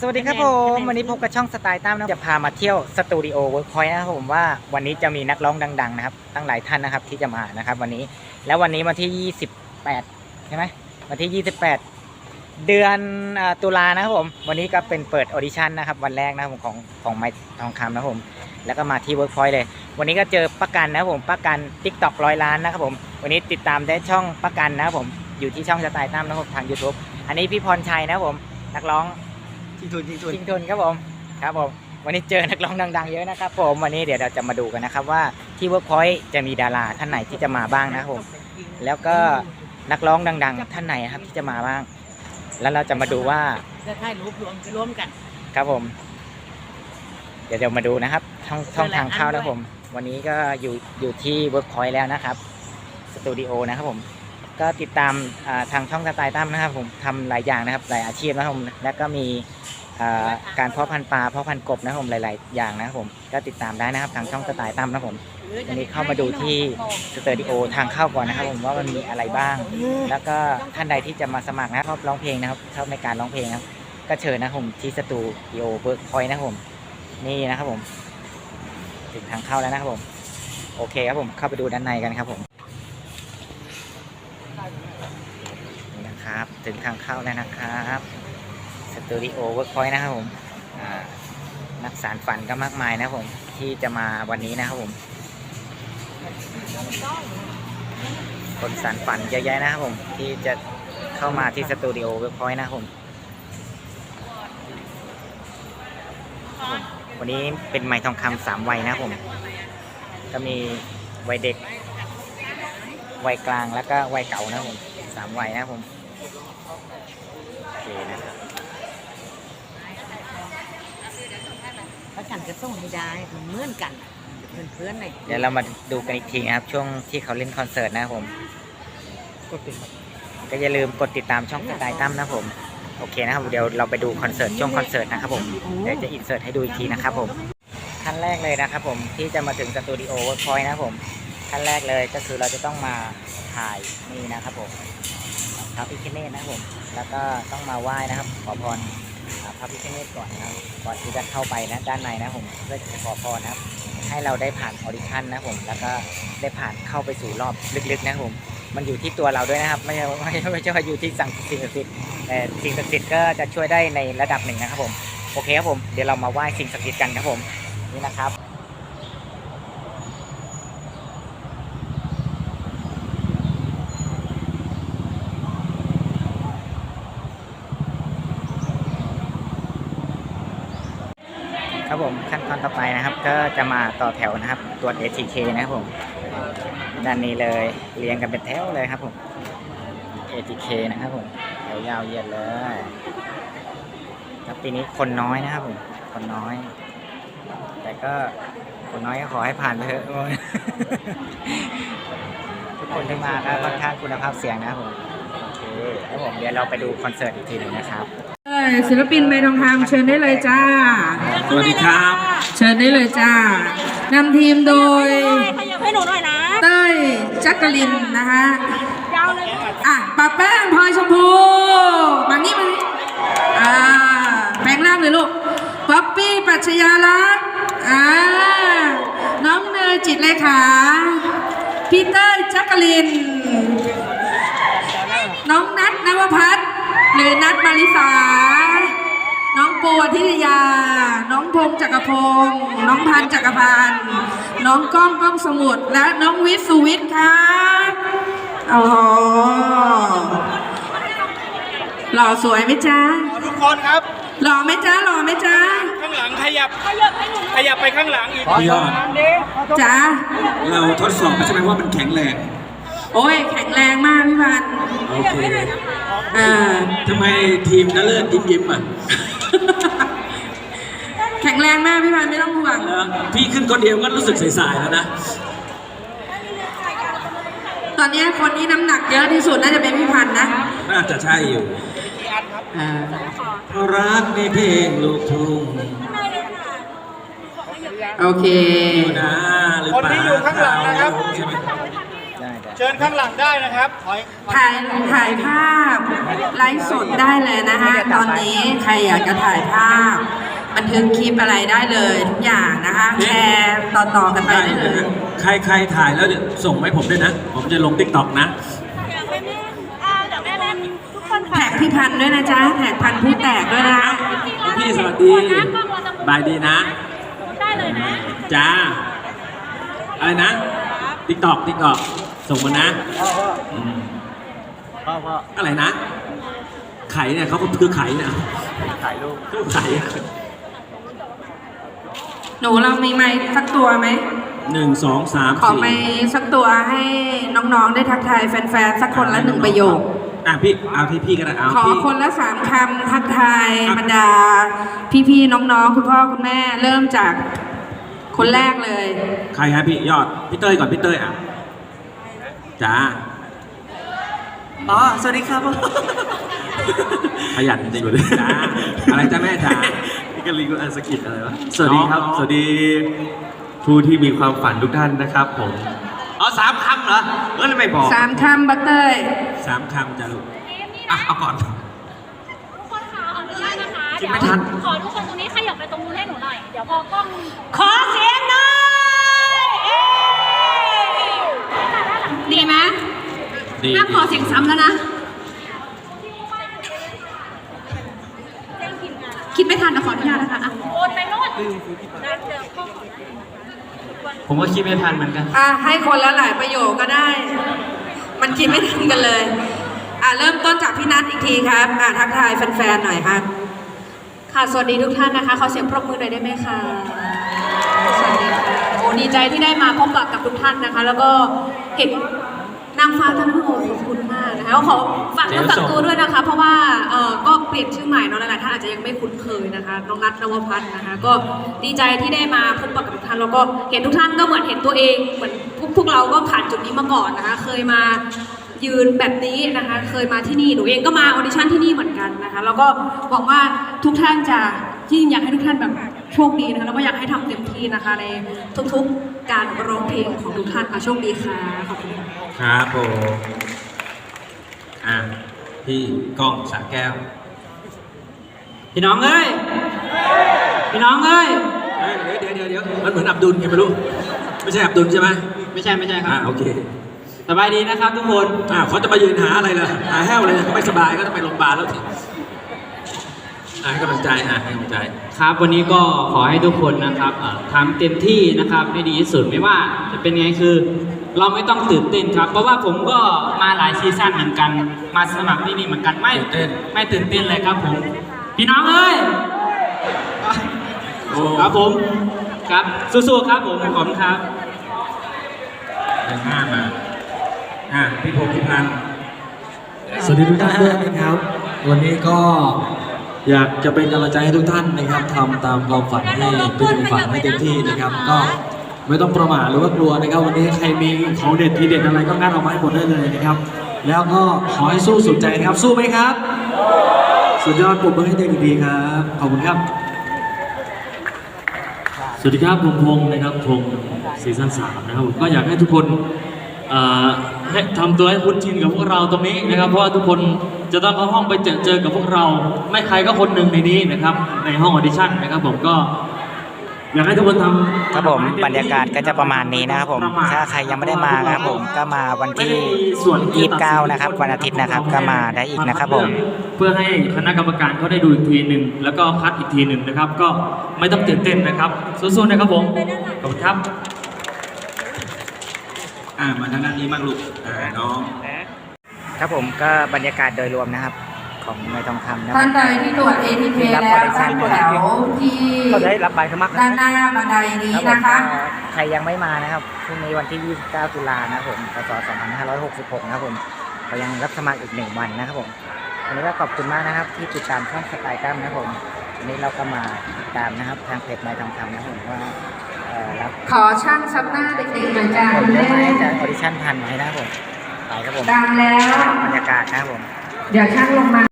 สวัสดีครับผมวันนี้พบกับช่องสไตล์ตั้มนะจะพามาเที่ยวสตูดิโอเวิร์กพอยต์นะครับผมว่าวันนี้จะมีนักร้องดัง ๆ นะครับ ตั้งหลายท่านนะครับที่จะมานะครับ วันนี้แล้ววันนี้วันที่ 28 ใช่ไหมวันที่ 28 เดือนอ่าตุลานะครับผม วันนี้ก็เป็นเปิดออดิชั่นนะครับ วันแรกนะครับผมของของไม้ทองคำนะครับผม แล้วก็มาที่เวิร์กพอยต์เลย วันนี้ก็เจอประกันนะครับผมประกันทิกตอกร้อยล้านนะครับผมวันนี้ติดตามได้ช่องประกันนะครับผมอยู่ที่ช่องสไตล์ตั้มนะครับผมทาง YouTube อันนี้พี่พรชัยนะครับผมนักร้อง ทิ้งทุนทิ้งทุนชิงทุนครับผมครับผมวันนี้เจอนักร้องดังๆเยอะนะครับผมวันนี้เดี๋ยวเราจะมาดูกันนะครับว่าที่เวิร์กพอยต์จะมีดาราท่านไหนที่จะมาบ้างนะครับผมแล้วก็นักร้องดัง ๆ ท่านไหนครับที่จะมาบ้าง แล้วเราจะมาดูว่าจะถ่ายรูปรวมรวมกัน ครับผม เดี๋ยวเดี๋ยวมาดูนะครับช่องช่องทางเข้านะครับผม วันนี้ก็อยู่อยู่ที่เวิร์กพอยต์แล้วนะครับสตูดิโอนะครับผม ก็ติดตามทางช่องสไตล์ตั้มนะครับผมทำหลายอย่างนะครับหลายอาชีพนะครับผมแล้วก็มีการเพาะพันธุ์ปลาเพาะพันธุ์กบนะครับผมหลาย ๆ อย่างนะครับผมก็ติดตามได้นะครับทางช่องสไตล์ตั้มนะครับผมวันนี้เข้ามาดูที่สตูดิโอทางเข้าก่อนนะครับผมว่ามันมีอะไรบ้าง แล้วก็ท่านใดที่จะมาสมัครนะชอบร้องเพลงนะครับชอบในการร้องเพลงครับก็เชิญนะครับผมที่สตูดิโอเวิร์กพอยต์นะครับผมนี่นะครับผม ถึงทางเข้าแล้วนะครับผม โอเคครับผมเข้าไปดูด้านในกันครับผมนี่นะครับ ถึงทางเข้าแล้วนะครับสตูดิโอเวิร์กพอยต์นะครับผมนักสารฝันก็มากมายนะครับผมที่จะมาวันนี้นะครับผม คนสารฝันเยอะแยะนะครับผมที่จะเข้ามาที่สตูดิโอเวิร์กพอยต์นะครับผมวันนี้เป็นไม้ทองคำสามวัยนะครับผม ก็มีวัยเด็ก วัยกลางแล้วก็วัยเก่านะครับผมสามวัยนะครับผม โอเคนะครับแล้วฉันจะส่งให้ได้มันเหมือนกันเพื่อนเพื่อนๆในเดี๋ยวเรามาดูกันอีกทีนะครับ ช่วงที่เขาเล่นคอนเสิร์ตนะครับผม ก็เป็นก็อย่าลืมกดติดตามช่องสไตล์ตั้มนะครับผม โอเคนะครับ เดี๋ยวเราไปดูคอนเสิร์ตช่วงคอนเสิร์ตนะครับผมเดี๋ยวจะอินเสิร์ตให้ดูอีกทีนะครับผมขั้นแรกเลยนะครับผมที่จะมาถึงสตูดิโอเวิร์กพอยต์นะครับผมขั้นแรกเลยก็คือเราจะต้องมาถ่ายนี่นะครับผม ระพิคเนตนะครับผมแล้วก็ต้องมาไหว้นะครับ ขอพรพระพิคเนตก่อนนะครับก่อนที่จะเข้าไปนะด้านในนะครับผมเพื่อจะขอพรนะครับ ให้เราได้ผ่านออดิชั่นนะครับผมแล้วก็ได้ผ่านเข้าไปสู่รอบลึกๆนะครับผมมันอยู่ที่ตัวเราด้วยนะครับ ไม่ใช่ไม่ใช่ไม่ใช่ว่าอยู่ที่สั่งสิ่งศักดิ์สิทธิ์แต่สิ่งศักดิ์สิทธิ์ก็จะช่วยได้ในระดับหนึ่งนะครับผมโอเคครับผมเดี๋ยวเรามาไหว้สิ่งศักดิ์สิทธิ์กันครับผมนี่นะครับ ครับผมขั้นตอนต่อไปนะครับ ก็จะมาต่อแถวนะครับตรวจ ATK นะครับผมด้านนี้เลยเรียงกันเป็นแถวเลยครับผม ATK นะครับผมแถวยาวเหยียดเลยแล้วปีนี้คนน้อยนะครับผมคนน้อย แต่ก็คนน้อยก็ขอให้ผ่านไปเถอะทุกคนที่มาก็ค่อนข้างคุณภาพเสียงนะครับผมโอเคแล้วผมเดี๋ยวเราไปดูคอนเสิร์ตอีกทีหนึ่งนะครับ ศิลปินไม้ทองคำเชิญได้เลยจ้า สวัสดีครับ เชิญได้เลยจ้านำทีมโดยขยับให้หนูหน่อยนะ เต้ยจักรินนะคะยาวเลยอะปะแป้งพลอยชมพูมานี่มานี่อ่าแปลงร่างเลยลูกป๊อปปี้ปัชญาลักษณ์อ่าน้องเนยจิตเลขาพี่เต้ยจักริน น้องนัทนวพัฒน์หรือนัทมาริสา น้องปูทิทยา น้องพงษ์จักรพงศ์น้องพันธ์จักรพันธ์น้องก้องก้องสมุทรและน้องวิทย์สุวิทย์ค่ะโอ้โหหล่อสวยไหมจ๊ะทุกคนครับหล่อไหมจ๊ะหล่อไหมจ๊ะข้างหลังขยับขยับไปข้างหลังอีกพี่ยอดจ๊ะเราทดสอบใช่ไหมว่ามันแข็งแรงโอ้ยแข็งแรงมากพี่พันธ์โอเคอ่าทำไมทีมนเลิศยิ้มยิ้มๆอะ แข็งแรงมากพี่พันธ์ไม่ต้องห่วงแล้วพี่ขึ้นคนเดียวก็รู้สึกสายๆแล้วนะ ตอนนี้คนที่น้ำหนักเยอะที่สุดน่าจะเป็นพี่พันธ์นะน่าจะใช่อยู่อ่าเพราะรักในเพลงลูกทุ่งโอเคอยู่นะหรือคนที่อยู่ข้างหลังนะครับ ใช่ไหมได้ได้เชิญข้างหลังได้นะครับถอยถอถ่ายถ่ายภาพไลฟ์สดได้เลยนะคะตอนนี้ใครอยากจะถ่ายภาพ บันทึกคลิปอะไรได้เลยทุกอย่างนะคะ แชร์ต่อๆกันไปได้เลย ใครใครถ่ายแล้วเดี๋ยวส่งให้ผมด้วยนะ ผมจะลงติ๊กต็อกนะ เดี๋ยวแม่แม่อ่าเดี๋ยวแม่แม่ทุกคนค่ะแท็กพี่พันธุ์ด้วยนะจ๊ะ แท็กพันธุ์ผู้แตกด้วยนะ พี่สวัสดี บายดีนะ ได้เลยนะจ้า อะไรนะ ติ๊กต็อกติ๊กต็อกส่งมานะมพ่อพ่ออะไรนะ ไข่เนี่ยเขาก็คือไข่เนี่ย ถ่ายรูป ไข่ หนูเรามีไม้สักตัวไหม หนึ่งสองสามขอสี่ไม้สักตัวให้น้องๆได้ทักทายแฟนๆ สักคนละหนึ่งประโยค อะพี่เอาที่พี่ก็ได้เอาขอพี่ คนละสามคำทักทายครับ บรรดา พี่ๆ น้องๆ คุณพ่อคุณแม่เริ่มจากคนแรกเลย ใครครับพี่ยอดพี่เต้ยก่อนพี่เต้ยอะจ้าอ๋อ สวัสดีครับ ขยันจริงๆเลยจ้าอะไรจ้าแม่จ้า นี่ก็ลิงก์อันสกิดอะไรวะสวัสดีครับน้องๆสวัสดีผู้ที่มีความฝันทุกท่านนะครับ ผมอ๋อสามคำเหรอเออแล้วไม่บอกสามคำบักเตยสามคำจ้าลูกอะเอาก่อน ทุกคนค่ะขออนุญาตนะคะคิดไม่ทัน ขอทุกคนตรงนี้ขยับไปตรงนู้นให้หนูหน่อย เดี๋ยวพอกล้องขอเสียงหน่อยเอ้ยค่ะด้านหลังดีไหมดีห้ามขอเสียงซ้ำแล้วนะแจ้งทีมงานคิดไม่ทัน นะขออนุญาตนะคะอะโอนไปโน่นได้เจอข้อขอผมก็คิดไม่ทันเหมือนกัน อะให้คนละหลายประโยคก็ได้ มันคิดไม่ทันกันเลย อะเริ่มต้นจากพี่นัทอีกทีครับ อะทักทายแฟนๆหน่อยครับ ค่ะ สวัสดีทุกท่านนะคะ ขอเสียงปรบมือหน่อยได้ไหมคะสวัสดีค่ะโอ้ดีใจที่ได้มาพบปะกับทุกท่านนะคะ แล้วก็เห็น นางฟ้าท่านผู้โอ้ขอบคุณมากนะคะแล้วขอฝากเนื้อฝากตัวด้วยนะคะ เพราะว่าเออก็เปลี่ยนชื่อใหม่เนาะหลายๆท่านอาจจะยังไม่คุ้นเคยนะคะน้องนัทนวพัฒน์นะคะ ก็ดีใจที่ได้มาพบปะกับทุกท่านแล้วก็เห็นทุกท่านก็เหมือนเห็นตัวเองเหมือนพวกพวกเราก็ผ่านจุดนี้มาก่อนนะคะ เคยมายืนแบบนี้นะคะ เคยมาที่นี่หนูเองก็มาออดิชั่นที่นี่เหมือนกันนะคะแล้วก็หวังว่าทุกท่านจะที่อยากให้ทุกท่านแบบโชคดีนะคะแล้วก็อยากให้ทำเต็มที่นะคะในทุกๆการร้องเพลงของทุกท่านค่ะโชคดีค่ะขอบคุณค่ะ ครับผมอะพี่ก้องสระแก้ว พี่น้องเอ้ย พี่น้องเอ้ย เอ้ยเดี๋ยวเดี๋ยวเดี๋ยวมันเหมือนอับดุลไงไม่รู้ ไม่ใช่อับดุลใช่ไหมไม่ใช่ไม่ใช่ครัอ่าบโอเค สบายดีนะครับทุกคน อ่าเขาจะมายืนหาอะไรล่ะหาแห้วเลยเขาไม่สบายก็ต้องไปโรงพยาบาลแล้วสิอ่าให้กำลังใจอ่าให้กำลังใจ ครับวันนี้ก็ขอให้ทุกคนนะครับเอ่อทำเต็มที่นะครับให้ดีที่สุดไม่ว่าจะเป็นไงคือ เราไม่ต้องตื่นเต้นครับ เพราะว่าผมก็มาหลายซีซั่นเหมือนกัน มาสมัครที่นี่เหมือนกันไม่ตื่นเต้นไม่ตื่นเต้นเลยครับผมพี่น้องเอ้ยโอ้ครับผมครับสู้ๆครับผมขอบคุณครับเดินหน้ามาอ่าพี่พงศ์พี่พันธ์สวัสดีทุกท่านด้วยนะครับ วันนี้ก็อยากจะเป็นกำลังใจให้ทุกท่านนะครับทำตามความฝันให้เป็นฝันให้เต็มที่นะครับ ก็ ไม่ต้องประมาทหรือว่ากลัวนะครับ วันนี้ใครมีของเด็ดทีเด็ดอะไรก็งัดออกมาให้หมดได้เลยนะครับ แล้วก็ขอให้สู้สุดใจนะครับ สู้ไหมครับ สุดยอดปรบมือให้เต็มดีครับ ขอบคุณครับ สวัสดีครับผมพงศ์นะครับพงศ์ซีซั่นสามนะครับผมก็อยากให้ทุกคนเอ่อให้ทำตัวให้คุ้นชินกับพวกเราตรงนี้นะครับ เพราะว่าทุกคนจะต้องเข้าห้องไปเจอเจอกับพวกเรา ไม่ใครก็คนหนึ่งในนี้นะครับ ในห้องออดิชั่นนะครับผมก็ อยากให้ทุกคนทำครับผมบรรยากาศก็จะประมาณนี้นะครับผมถ้าใครยังไม่ได้มานะครับผมก็มาวันที่ 29 นะครับ วันอาทิตย์นะครับก็มาได้อีกนะครับผมเพื่อให้คณะกรรมการเขาได้ดูอีกทีหนึ่งแล้วก็คัดอีกทีหนึ่งนะครับ ก็ไม่ต้องตื่นเต้นนะครับสู้ๆนะครับผมขอบคุณครับอ่ามาทางด้านนี้บ้างลูกอ่าน้องครับผมก็บรรยากาศโดยรวมนะครับ ของนายทองคำนะคท่ารันบใดที่ตรวจ ATK แล้วตั้งแถวที่ก็ได้รับใบสมัครด้านหน้าบันไดนี้นะคะใครยังไม่มานะครับพรุ่งนี้วันที่ 29 ตุลานะครับผมพศ2566 นะครับผมเรายังรับสมัครอีกหนึ่งวันนะครับผมวันนี้ก็ขอบคุณมากนะครับ ที่ติดตามช่องสไตล์ตั้มนะครับผมวันนี้เราก็มาติดตามนะครับทางเพจนายทองคำนะครับผมว่าเอ่อรับขอช่างซับหน้าเด็กๆหน่อยจ้าผคุมณได้แม่ไหมจะออดิชั่นทันไหมนะครับผมไปครับผมดังแล้วบรรยากาศนะครับผม เดี๋ยวช่างลงมา